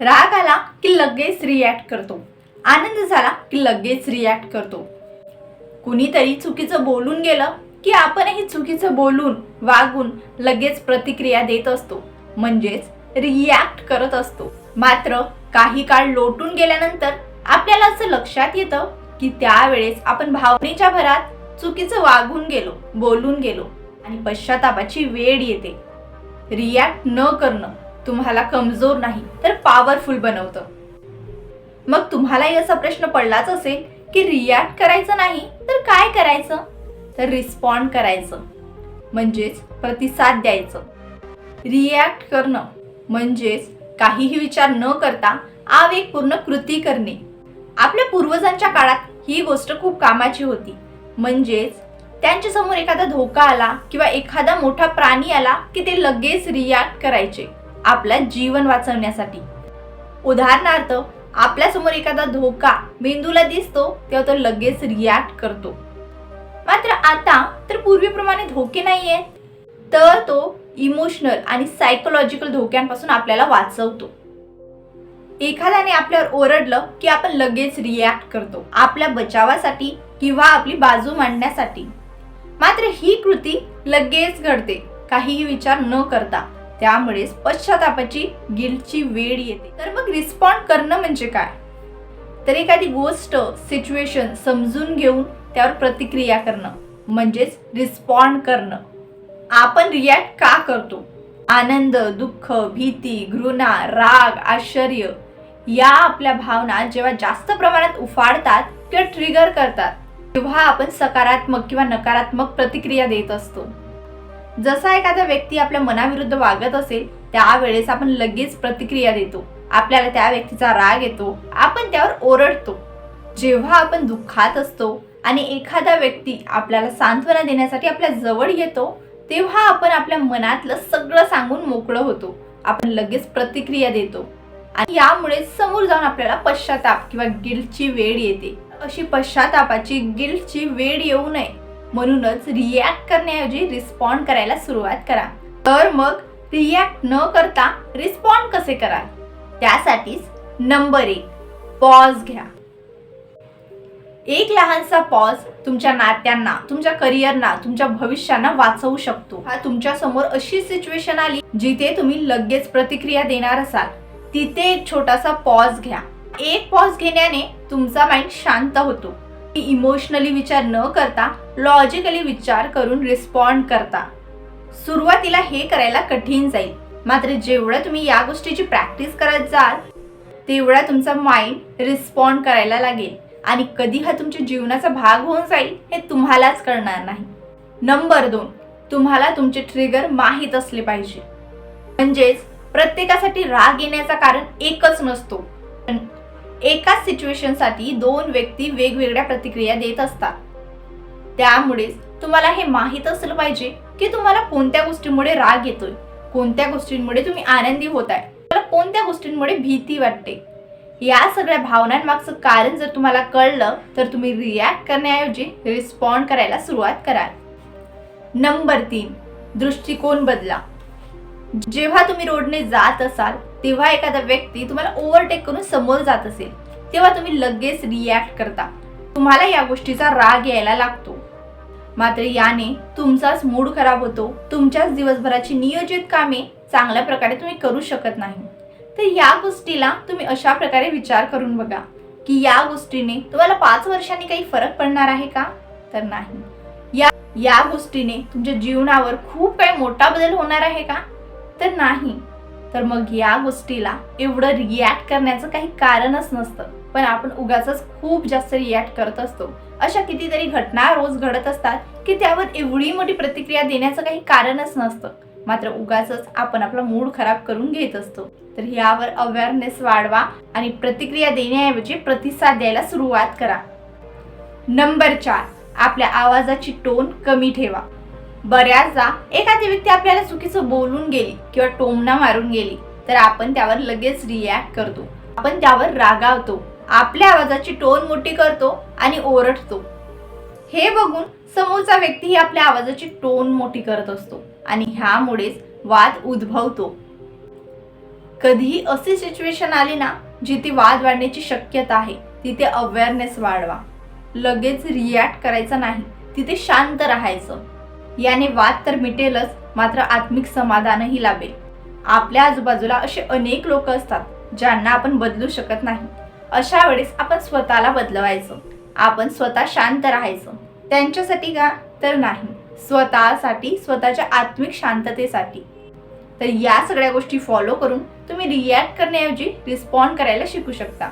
राग आला की लगेच रिॲक्ट करतो. आनंद झाला की लगेच रिॲक्ट करतो. कुणीतरी चुकीचं बोलून गेलं की आपणही चुकीचं बोलून वागून लगेच प्रतिक्रिया देत असतो. म्हणजेच रिॲक्ट करत असतो. मात्र काही काळ लोटून गेल्यानंतर आपल्याला असं लक्षात येतं की त्यावेळेस आपण भावनेच्या भरात चुकीचं वागून गेलो बोलून गेलो आणि पश्चातापाची वेळ येते. रिॲक्ट न करणं तुम्हाला कमजोर नाही तर पॉवरफुल बनवतं. मग तुम्हालाही असा प्रश्न पडलाच असेल की रिॲक्ट करायचं नाही तर काय करायचं? तर रिस्पॉन्ड करायचं. म्हणजेच प्रतिसाद द्यायचं. रिॲक्ट करणं म्हणजेच काहीही विचार न करता आवेगपूर्ण कृती करणे. आपल्या पूर्वजांच्या काळात ही गोष्ट खूप कामाची होती. म्हणजेच त्यांच्यासमोर एखादा धोका आला किंवा एखादा मोठा प्राणी आला की ते लगेच रिॲक्ट करायचे. आपलं जीवन वाचवण्यासाठी. उदाहरणार्थ आपल्यासमोर एखादा धोका मेंदूला दिसतो तेव्हा तो लगेच रिॲक्ट करतो. मात्र आता तर पूर्वीप्रमाणे धोके नाही आहेत तर तो इमोशनल आणि सायकोलॉजिकल धोक्यांपासून आपल्याला वाचवतो. एखाद्याने आपल्यावर ओरडलं की आपण लगेच रिॲक्ट करतो आपल्या बचावासाठी किंवा आपली बाजू मांडण्यासाठी. मात्र ही कृती लगेच घडते काहीही विचार न करता. त्यामुळेच पश्चातापाची गिल्टची वेळ येते. तर मग रिस्पॉन्ड करणं म्हणजे काय? तर एखादी गोष्ट सिच्युएशन समजून घेऊन त्यावर प्रतिक्रिया करणं म्हणजेच रिस्पॉन्ड करणं. आपण रिॲक्ट का करतो? आनंद दुःख भीती घृणा राग आश्चर्य या आपल्या भावना जेव्हा जास्त प्रमाणात उफाडतात किंवा ट्रिगर करतात तेव्हा आपण सकारात्मक किंवा नकारात्मक प्रतिक्रिया देत असतो. जसा एखादा व्यक्ती आपल्या मनाविरुद्ध वागत असेल त्यावेळेस आपण लगेच प्रतिक्रिया देतो. आपल्याला त्या व्यक्तीचा राग येतो आपण त्यावर ओरडतो. जेव्हा आपण दुःखात असतो आणि एखादा व्यक्ती आपल्याला सांत्वना देण्यासाठी आपल्या जवळ येतो तेव्हा आपण आपल्या मनातलं सगळं सांगून मोकळं होतो. आपण लगेच प्रतिक्रिया देतो. आणि यामुळे समोर जाऊन आपल्याला पश्चाताप किंवा गिल्टची वेळ येते. अशी पश्चातापाची गिल्टची वेळ येऊ नये. म्हणूनच रिॲक्ट करण्याऐवजी रिस्पॉन्ड करायला सुरुवात करा. तर मग रिॲक्ट न करता रिस्पॉन्ड कसे कराल? त्यासाठीच नंबर एक पॉज घ्या. एक लहानसा पॉज तुमच्या नात्यांना तुमच्या करिअरना तुमच्या भविष्यांना वाचवू शकतो. हा तुमच्यासमोर अशी सिच्युएशन आली जिथे तुम्ही लगेच प्रतिक्रिया देणार असाल. तिथे एक छोटासा पॉज घ्या. एक पॉज घेण्याने तुमचा माइंड शांत होतो. इमोशनली विचार न करता लॉजिकली विचार करून रिस्पॉन्ड करता. सुरुवातीला हे करायला कठीण जाईल. मात्र जेवढं तुम्ही या गोष्टीची प्रॅक्टिस करत जाल तेवढा तुमचा माइंड रिस्पॉन्ड करायला लागेल. आणि कधी हा तुमच्या जीवनाचा भाग होऊन जाईल हे तुम्हालाच कळणार नाही. नंबर दोन तुम्हाला तुमचे ट्रिगर माहीत असले पाहिजे. म्हणजेच प्रत्येकासाठी राग येण्याचा कारण एकच नसतो. पण एकाच सिच्युएशनसाठी दोन व्यक्ती वेगवेगळ्या प्रतिक्रिया देत असतात. त्यामुळेच तुम्हाला हे माहीत असलं पाहिजे की तुम्हाला कोणत्या गोष्टींमुळे राग येतोय कोणत्या गोष्टींमुळे तुम्ही आनंदी होत आहे तुम्हाला कोणत्या गोष्टींमुळे भीती वाटते? या सगळ्या भावनांमागचं कारण जर तुम्हाला कळलं तर तुम्ही रिॲक्ट करण्याऐवजी रिस्पॉन्ड करायला सुरुवात कराल. नंबर तीन दृष्टिकोन बदला. जेव्हा तुम्ही रोडने जात असाल तेव्हा एखादा व्यक्ती तुम्हाला ओव्हरटेक करून समोर जात असेल तेव्हा तुम्ही लगेच रिॲक्ट करता. तुम्हाला या गोष्टीचा राग यायला लागतो. मात्र याने तुमचाच मूड खराब होतो तुमच्याच दिवसभराची नियोजित कामे चांगल्या प्रकारे तुम्ही करू शकत नाही. तर या गोष्टीला तुम्ही अशा प्रकारे विचार करून बघा की या गोष्टीने तुम्हाला पाच वर्षांनी काही फरक पडणार आहे का? तर नाही. या या गोष्टीने तुमच्या जीवनावर खूप काही मोठा बदल होणार आहे का? तर नाही. तर मग या गोष्टीला एवढं रिॲक्ट करण्याचं काही कारणच नसतं. पण आपण उगाच खूप जास्त रिॲक्ट करत असतो. अशा कितीतरी घटना रोज घडत असतात की त्यावर एवढी मोठी प्रतिक्रिया देण्याचं काही कारणच नसतं. मात्र उगाच आपण आपला मूड खराब करून घेत असतो. तर यावर अवेअरनेस वाढवा आणि प्रतिक्रिया देण्याऐवजी प्रतिसाद द्यायला सुरुवात करा. नंबर चार आपल्या आवाजाची टोन कमी ठेवा. बऱ्याचदा एखादी व्यक्ती आपल्याला चुकीचं बोलून गेली किंवा टोमणा मारून गेली तर आपण त्यावर लगेच रिॲक्ट करतो. आपण त्यावर रागावतो आपल्या आवाजाची टोन मोठी करतो आणि ओरडतो. हे बघून समोरचा व्यक्तीही आपल्या आवाजाची टोन मोठी करत असतो आणि ह्यामुळेच वाद उद्भवतो. कधीही अशी सिच्युएशन आली ना जिथे वाद वाढण्याची शक्यता आहे तिथे अवेअरनेस वाढवा. लगेच रिॲक्ट करायचा नाही तिथे शांत राहायचं. याने वाद तर मिटेलच मात्र आत्मिक समाधानही लाभेल. आपल्या आजूबाजूला असे अनेक लोक असतात ज्यांना आपण बदलू शकत नाही. अशा वेळेस आपण स्वतःला बदलवायचं. आपण स्वतः शांत राहायचं. त्यांच्यासाठी का? तर नाही. स्वतःसाठी स्वतःच्या आत्मिक शांततेसाठी. तर या सगळ्या गोष्टी फॉलो करून तुम्ही रिॲक्ट करण्याऐवजी रिस्पॉन्ड करायला शिकू शकता.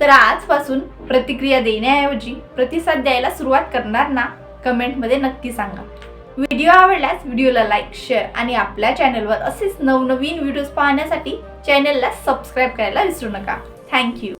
तर आजपासून प्रतिक्रिया देण्याऐवजी प्रतिसाद द्यायला सुरुवात करणार ना? कमेंटमध्ये नक्की सांगा. व्हिडिओ आवडल्यास व्हिडिओला लाईक शेअर आणि आपल्या चॅनलवर असेच नवनवीन व्हिडिओज पाहण्यासाठी चॅनलला सबस्क्राईब करायला विसरू नका. थँक्यू